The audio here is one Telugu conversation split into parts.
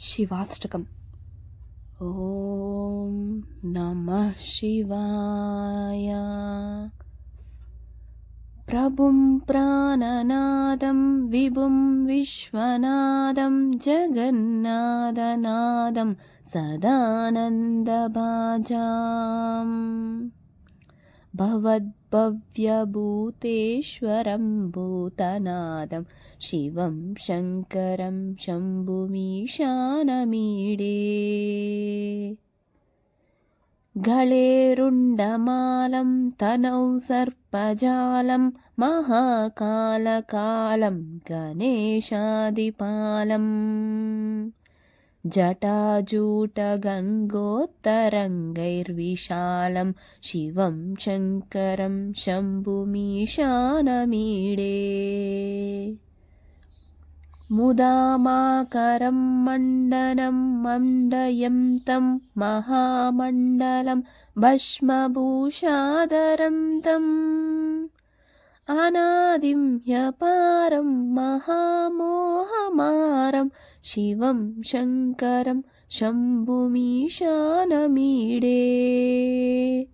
శివాష్టకం. ఓం నమ శివాయ. ప్రభుం ప్రాణనాదం విభుం విశ్వనాదం జగన్నాథనాదం సదానందభాజాం. भवद्भव्यभूतेश्वरं भूतनादं शिवं शङ्करं शम्भुमीशानमीडे। गळेरुण्डमालं तनौ सर्पजालं महाकालकालं गणेशादिपालम् जटाजूटगङ्गोत्तरङ्गैर्विशालं शिवं शङ्करं शम्भुमीशानमीडे। मुदामाकरं मण्डनं मण्डयं तं महामण्डलं भस्मभूषादरं तम् अनादिं ह्यपारं महामोहमारं शिवं शङ्करं शम्भुमीशानमीडे।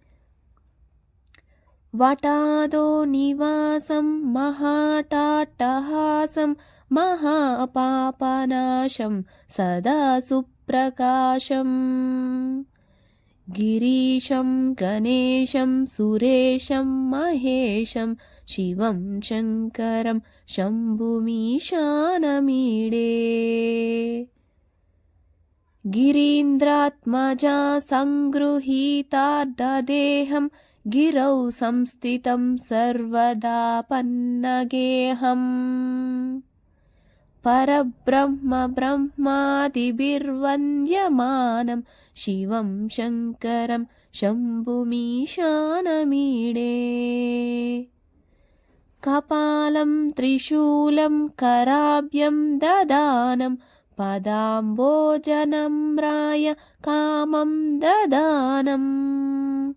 वटादो निवासं महाटाट्टहासं महापापनाशं सदा सुप्रकाशम्। गिरीशं गणेशं सुरेशं महेशं शिवं शङ्करं शम्भुमीशानमीडे। गिरीन्द्रात्मजा सङ्गृहीतार्धदेहं गिरौ संस्थितं सर्वदा पन्नगेऽहम् परब्रह्म ब्रह्मादिभिर्वन्द्यमानं शिवं शङ्करं शम्भुमीशानमीडे कपालं त्रिशूलं कराभ्यं ददानं पदाम्बोजनम्राय कामं ददानम्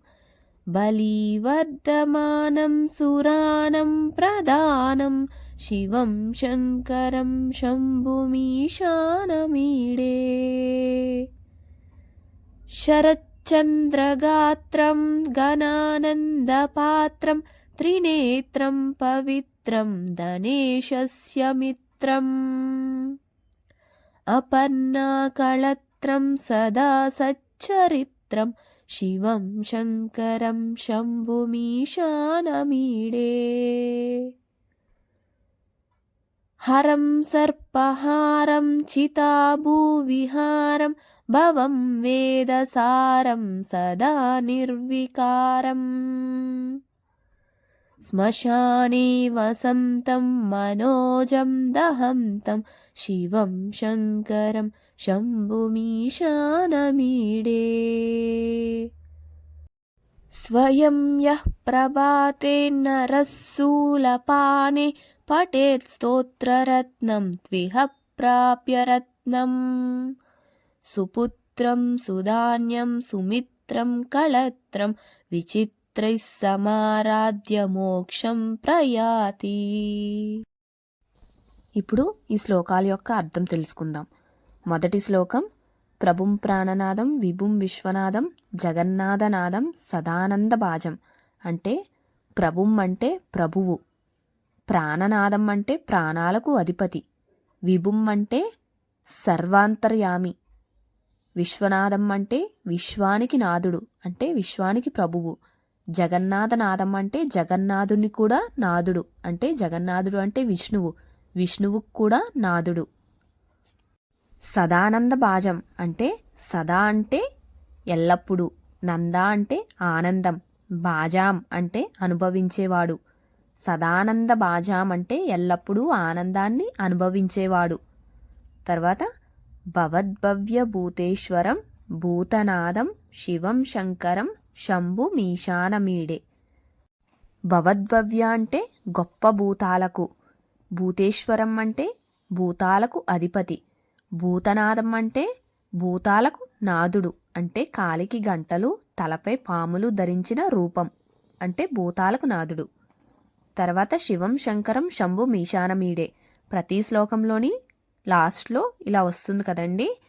बलिवर्धमानं सुराणं प्रदानं शिवं शङ्करं शम्भुमीशानमीडे। शरच्चन्द्रगात्रं गणानन्दपात्रं त्रिनेत्रं पवित्रं धनेशस्य मित्रम्। अपर्णाकळत्रं सदा सच्चरित्रं शिवं शङ्करं शम्भुमीशानमीडे। हरं सर्पहारं चिताभूविहारं भवं वेदसारं सदा निर्विकारम् श्मशाने वसन्तं मनोजं दहन्तं शिवं शङ्करं शम्भुमीशानमीडे। स्वयं यः प्रभाते नरः शूलपाने पठेत् स्तोत्ररत्नं त्विह प्राप्य रत्नम्। सुपुत्रं सुधान्यं सुमित्रं कळत्रं మిత్రైः సమారాధ్య మోక్షం ప్రయాతి. ఇప్పుడు ఈ శ్లోకాల యొక్క అర్థం తెలుసుకుందాం. మొదటి శ్లోకం ప్రభుం ప్రాణనాదం విభుం విశ్వనాదం జగన్నాథనాదం సదానంద భాజం అంటే ప్రభుం అంటే ప్రభువు ప్రాణనాదం అంటే ప్రాణాలకు అధిపతి విభుం అంటే సర్వాంతర్యామి విశ్వనాథం అంటే విశ్వానికి నాదుడు అంటే విశ్వానికి ప్రభువు జగన్నాథనాథం అంటే జగన్నాథుని కూడా నాదుడు అంటే జగన్నాథుడు అంటే విష్ణువు విష్ణువుకు కూడా నాదుడు. సదానంద బాజం అంటే సదా అంటే ఎల్లప్పుడూ నంద అంటే ఆనందం బాజాం అంటే అనుభవించేవాడు. సదానంద బాజాం అంటే ఎల్లప్పుడూ ఆనందాన్ని అనుభవించేవాడు. తర్వాత భవద్భవ్య భూతేశ్వరం భూతనాదం శివం శంకరం శంభు మీశానమీడే భవద్భవ్య అంటే గొప్ప భూతాలకు భూతేశ్వరం అంటే భూతాలకు అధిపతి భూతనాదం అంటే భూతాలకు నాదుడు అంటే కాలికి గంటలు తలపై పాములు ధరించిన రూపం అంటే భూతాలకు నాదుడు. తర్వాత శివం శంకరం శంభు మీశానమీడే ప్రతి శ్లోకంలోని లాస్ట్లో ఇలా వస్తుంది కదండి?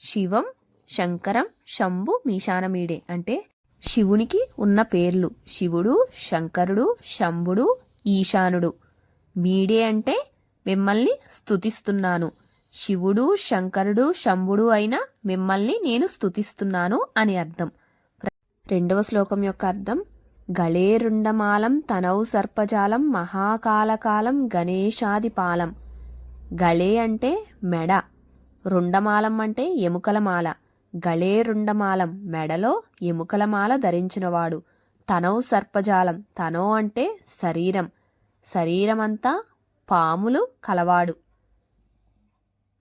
శివం శంకరం శంభు మీశానమీడే అంటే శివునికి ఉన్న పేర్లు. శివుడు శంకరుడు శంభుడు ఈశానుడు. మీడే అంటే మిమ్మల్ని స్థుతిస్తున్నాను శివుడు శంకరుడు శంభుడు అయిన మిమ్మల్ని నేను స్థుతిస్తున్నాను అని అర్థం. రెండవ శ్లోకం యొక్క అర్థం గళేరుండమాలం తనౌ సర్పజాలం మహాకాలకాలం గణేశాదిపాలం. గళే అంటే మెడ. రుండమాలం అంటే ఎముకల మాల. గళేరుండమాలం మెడలో ఎముకల మాల ధరించినవాడు. తనౌ సర్పజాలం తనో అంటే శరీరం. శరీరమంతా పాములు కలవాడు.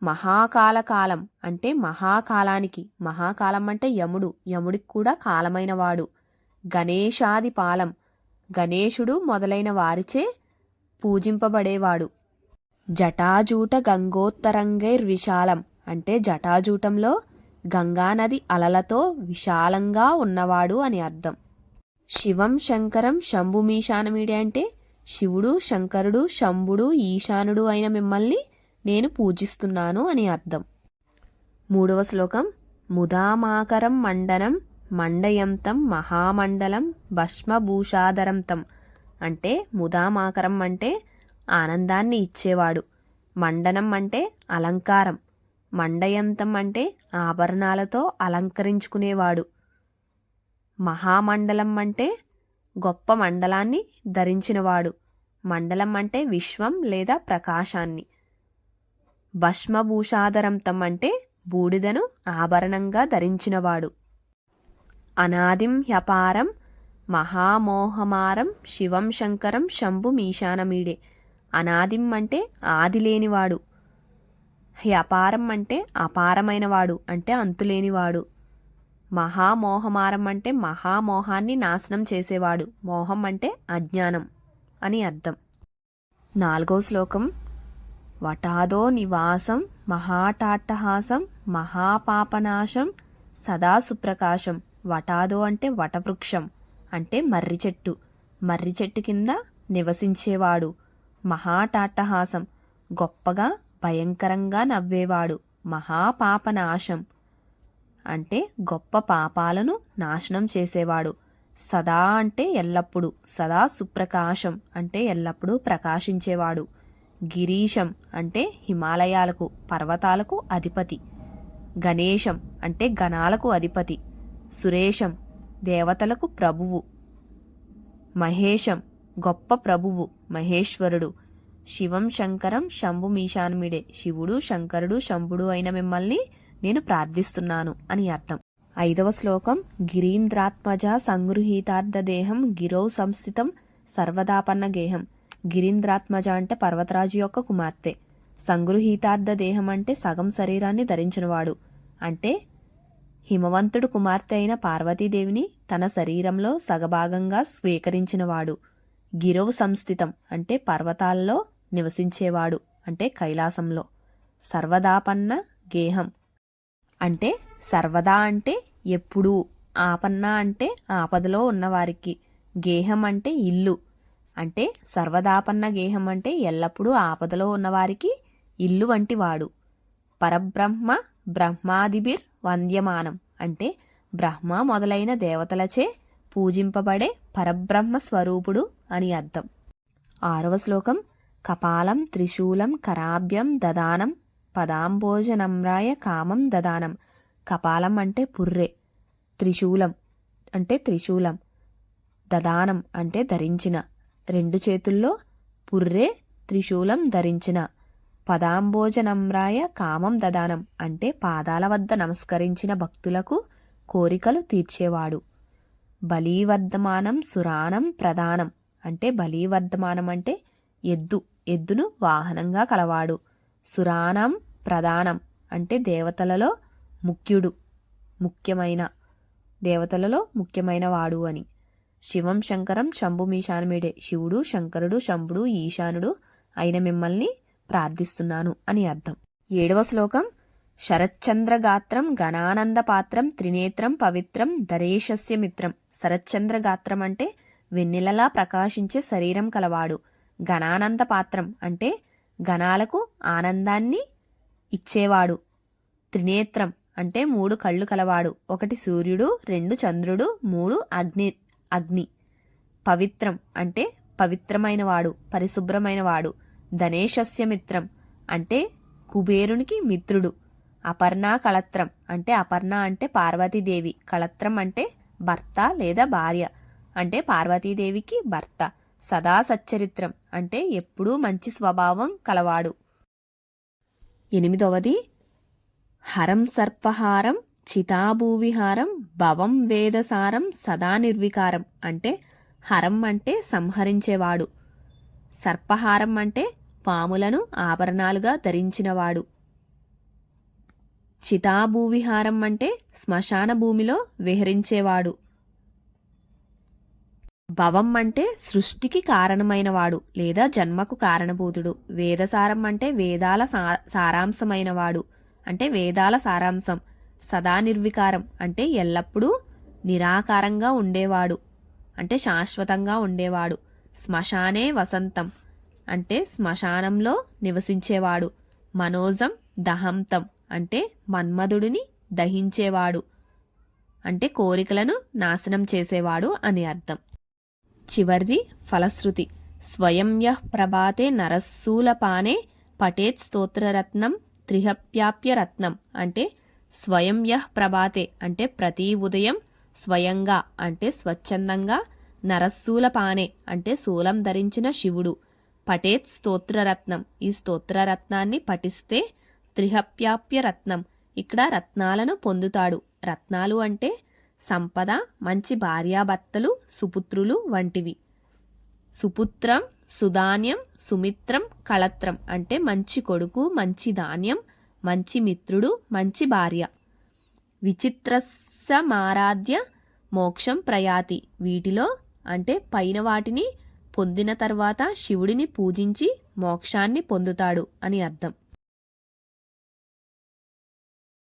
మహాకాలకాలం అంటే మహాకాలానికి. మహాకాలం అంటే యముడు. యముడికి కూడా కాలమైనవాడు. గణేశాది పాలం. గణేశుడు మొదలైన వారిచే పూజింపబడేవాడు. జటాజూట గంగోత్తరంగైర్విశాలం అంటే జటాజూటంలో గంగానది అలలతో విశాలంగా ఉన్నవాడు అని అర్థం. శివం శంకరం శంభుమీశానమీడే అంటే శివుడు శంకరుడు శంభుడు ఈశానుడు అయిన మిమ్మల్ని నేను పూజిస్తున్నాను అని అర్థం. మూడవ శ్లోకం ముదామాకరం మండనం మండయంతం మహామండలం భస్మభూషాధరంతం అంటే ముదామాకరం అంటే ఆనందాన్ని ఇచ్చేవాడు. మండనం అంటే అలంకారం. మండయంతం అంటే ఆభరణాలతో అలంకరించుకునేవాడు. మహామండలం అంటే గొప్ప మండలాన్ని ధరించినవాడు. మండలం అంటే విశ్వం లేదా ప్రకాశాన్ని. భస్మభూషాధరంతం అంటే బూడిదను ఆభరణంగా ధరించినవాడు. అనాదిం హ్యపారం మహామోహమారం శివం శంకరం శంభు మీశానమీడే. అనాదిం అంటే ఆది లేనివాడు. అపారం అంటే అపారమైనవాడు అంటే అంతులేనివాడు. మహామోహమారం అంటే మహామోహాన్ని నాశనం చేసేవాడు. మోహం అంటే అజ్ఞానం అని అర్థం. నాలుగో శ్లోకం. వటాదో నివాసం మహాటాట్టహాసం మహాపాపనాశం సదా సుప్రకాశం. వటాదో అంటే వటవృక్షం అంటే మర్రి చెట్టు. మర్రి చెట్టు కింద నివసించేవాడు. మహాటాట్టహాసం గొప్పగా భయంకరంగా నవ్వేవాడు మహాపాపనాశం. అంటే గొప్ప పాపాలను నాశనం చేసేవాడు. సదా అంటే ఎల్లప్పుడూ సదా సుప్రకాశం అంటే ఎల్లప్పుడూ ప్రకాశించేవాడు. గిరీశం అంటే హిమాలయాలకు పర్వతాలకు అధిపతి. గణేశం అంటే గణాలకు అధిపతి. సురేశం దేవతలకు ప్రభువు. మహేశం గొప్ప ప్రభువు మహేశ్వరుడు. శివం శంకరం శంభు మీశానుమిడే. శివుడు శంకరుడు శంభుడు అయిన మిమ్మల్ని నేను ప్రార్థిస్తున్నాను అని అర్థం. ఐదవ శ్లోకం గిరీంద్రాత్మజ సంగృహీతార్థ దేహం గిరౌ సంస్థితం సర్వదాపన్న గేహం. గిరీంద్రాత్మజ అంటే పర్వతరాజు యొక్క కుమార్తె. సంగృహీతార్థ దేహం అంటే సగం శరీరాన్ని ధరించినవాడు. అంటే హిమవంతుడు కుమార్తె అయిన పార్వతీదేవిని తన శరీరంలో సగభాగంగా స్వీకరించినవాడు. గిరవు సంస్థితం అంటే పర్వతాల్లో నివసించేవాడు అంటే కైలాసంలో. సర్వదాపన్న గేహం. అంటే సర్వదా అంటే ఎప్పుడూ ఆపన్న అంటే ఆపదలో ఉన్నవారికి. గేహం అంటే ఇల్లు. అంటే సర్వదాపన్న గేహం అంటే ఎల్లప్పుడూ ఆపదలో ఉన్నవారికి ఇల్లు వంటి వాడు పరబ్రహ్మ బ్రహ్మాదిబిర్ వంద్యమానం. అంటే బ్రహ్మ మొదలైన దేవతలచే పూజింపబడే పరబ్రహ్మ స్వరూపుడు అని అర్థం. ఆరవ శ్లోకం కపాలం త్రిశూలం కరాభ్యం దదానం పదాంబోజనమ్రాయ కామం దదానం. కపాలం అంటే పుర్రె. త్రిశూలం అంటే త్రిశూలం. దదానం అంటే ధరించిన. రెండు చేతుల్లో పుర్రె త్రిశూలం ధరించిన. పదాంబోజనమ్రాయ కామం దదానం అంటే పాదాల వద్ద నమస్కరించిన భక్తులకు కోరికలు తీర్చేవాడు. బలీవర్ధమానం సురానం ప్రధానం అంటే బలీవర్ధమానం అంటే ఎద్దు. ఎద్దును వాహనంగా కలవాడు. సురానం ప్రధానం అంటే దేవతలలో ముఖ్యుడు ముఖ్యమైన దేవతలలో ముఖ్యమైన వాడు అని. శివం శంకరం శంభుమీశానమిడే శివుడు శంకరుడు శంభుడు ఈశానుడు అయిన మిమ్మల్ని ప్రార్థిస్తున్నాను అని అర్థం. ఏడవ శ్లోకం శరచ్చంద్రగాత్రం గణానందపాత్రం త్రినేత్రం పవిత్రం దరేశస్య మిత్రం. శరచ్చంద్రగాత్రం అంటే వెన్నెలలా ప్రకాశించే శరీరం కలవాడు. ఘనానంద పాత్రం అంటే ఘనాలకు ఆనందాన్ని ఇచ్చేవాడు. త్రినేత్రం అంటే మూడు కళ్ళు కలవాడు. ఒకటి సూర్యుడు రెండు చంద్రుడు మూడు అగ్ని అగ్ని. పవిత్రం అంటే పవిత్రమైనవాడు పరిశుభ్రమైనవాడు. పరిశుభ్రమైన ధనేశస్య మిత్రం అంటే కుబేరునికి మిత్రుడు. అపర్ణ కళత్రం అంటే అపర్ణ అంటే పార్వతీదేవి. కళత్రం అంటే భర్త లేదా భార్య అంటే పార్వతీదేవికి భర్త. సదా సచ్చరిత్రం అంటే ఎప్పుడూ మంచి స్వభావం కలవాడు. ఎనిమిదవది హరం సర్పహారం చితాభూవిహారం భవం వేదసారం సదా నిర్వికారం అంటే హరం అంటే సంహరించేవాడు. సర్పహారం అంటే పాములను ఆభరణాలుగా ధరించినవాడు. చితాభూవిహారం అంటే శ్మశాన భూమిలో విహరించేవాడు. భవం అంటే సృష్టికి కారణమైనవాడు లేదా జన్మకు కారణభూతుడు. వేదసారం అంటే వేదాల సా సారాంశమైనవాడు అంటే వేదాల సారాంశం. సదా నిర్వికారం అంటే ఎల్లప్పుడూ నిరాకారంగా ఉండేవాడు అంటే శాశ్వతంగా ఉండేవాడు. శ్మశానే వసంతం అంటే శ్మశానంలో నివసించేవాడు. మనోజం దహంతం అంటే మన్మధుడిని దహించేవాడు అంటే కోరికలను నాశనం చేసేవాడు అని అర్థం. చివరిది ఫలశ్రుతి. స్వయం యః ప్రభాతే నరస్సూలపానే పటేత్ స్తోత్రరత్నం త్రిహప్యాప్య రత్నం. అంటే స్వయం యః ప్రభాతే అంటే ప్రతి ఉదయం స్వయంగా అంటే స్వచ్ఛందంగా నరస్సూలపానే అంటే శూలం ధరించిన శివుడు. పటేత్ స్తోత్రరత్నం ఈ స్తోత్రరత్నాన్ని పఠిస్తే త్రిహప్యాప్య రత్నం. ఇక్కడ రత్నాలను పొందుతాడు. రత్నాలు అంటే సంపద మంచి భార్యాభర్తలు సుపుత్రులు వంటివి. సుపుత్రం సుధాన్యం సుమిత్రం కళత్రం అంటే మంచి కొడుకు మంచి ధాన్యం మంచి మిత్రుడు మంచి భార్య. విచిత్రస్సమారాధ్య మోక్షం ప్రయాతి. వీటిలో అంటే పైన వాటిని పొందిన తర్వాత శివుడిని పూజించి మోక్షాన్ని పొందుతాడు అని అర్థం.